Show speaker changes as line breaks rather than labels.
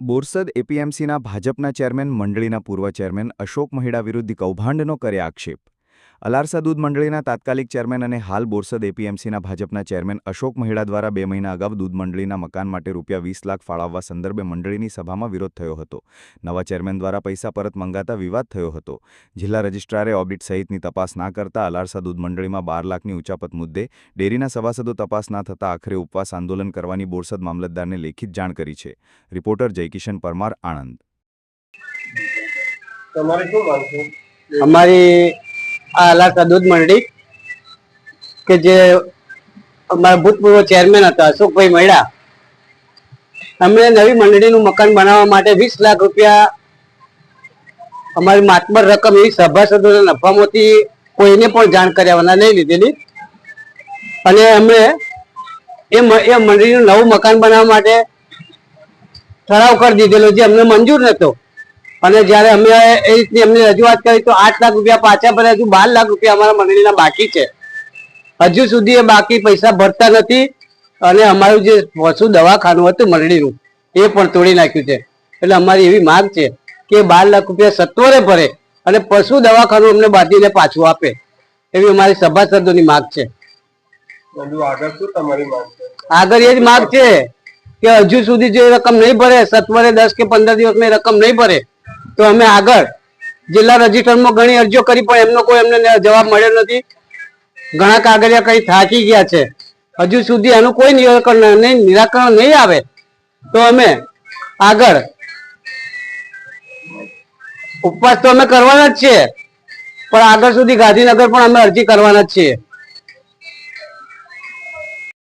બોરસદ એપીએમસીના ભાજપના ચેરમેન મંડળીના પૂર્વ ચેરમેન અશોક મહિડા વિરુદ્ધ કૌભાંડનો કરે આક્ષેપ. અલારસા દૂધ મંડળીના તાત્કાલિક ચેરમેન અને હાલ બોરસદ એપીએમસીના ભાજપના ચેરમેન અશોક મહેડા દ્વારા બે મહિના અગાઉ દૂધ મંડળીના મકાન માટે રૂપિયા વીસ લાખ ફાળવવા સંદર્ભે મંડળીની સભામાં વિરોધ થયો હતો. નવા ચેરમેન દ્વારા પૈસા પરત મંગાતા વિવાદ થયો હતો. જિલ્લા રજિસ્ટ્રારે ઓડિટ સહિતની તપાસ ના કરતા અલારસા દૂધ મંડળીમાં બાર લાખની ઉચાપત મુદ્દે ડેરીના સભાસદો તપાસ ના થતા આખરે ઉપવાસ આંદોલન કરવાની બોરસદ મામલતદારને લેખિત જાણ કરી છે. રિપોર્ટર જયકિશન પરમાર આણંદ.
તમારે શું માંગ છે
અમારી આ અલાસા દૂધ મંડળી, કે જે અમારા ભૂતપૂર્વ ચેરમેન હતા, અશોકભાઈ મૈડા. અમને નવી મંડળીનું મકાન બનાવવા માટે વીસ લાખ રૂપિયા અમારી માતબર રકમ એવી સભાસદોના નફામાંથી કોઈને પણ જાણ કર્યા વગર લઈ લીધેલી. અને અમે એ એ મંડળીનું નવું મકાન બનાવવા માટે ઠરાવ કરી દીધેલો, જે અમને મંજૂર નતો અને જ્યારે અમે એ રીતની અમને રજૂઆત કરી તો આઠ લાખ રૂપિયા પાછા ભરે હજુ બાર લાખ રૂપિયા અમારા મંડળીના બાકી છે. હજુ સુધી એ બાકી પૈસા ભરતા નથી અને અમારું જે પશુ દવાખાનું હતું મંડળીનું એ પણ તોડી નાખ્યું છે. એટલે અમારી એવી માંગ છે કે બાર લાખ રૂપિયા સત્વરે ભરે અને પશુ દવાખાનું અમને બાંધીને પાછું આપે. એવી અમારી સભાસદોની માંગ છે.
આગળ માંગ છે?
આગળ એ જ માંગ છે કે હજુ સુધી જે રકમ નહીં ભરે સત્વરે દસ કે પંદર દિવસની રકમ નહીં ભરે તો અમે આગળ જિલ્લા રજિસ્ટરમાં ઘણી અરજીઓ કરી, પણ એમનો કોઈ એમને જવાબ મળ્યો નથી. ઘણા કાગળિયા કઈ થાકી ગયા છે. હજુ સુધી એનું કોઈ નિરાકરણ નહીં નિરાકરણ નહીં આવે. તો અમે આગળ ઉપવાસ તો અમે કરવાના જ છીએ, પણ આગળ સુધી ગાંધીનગર પણ અમે અરજી કરવાના જ છીએ.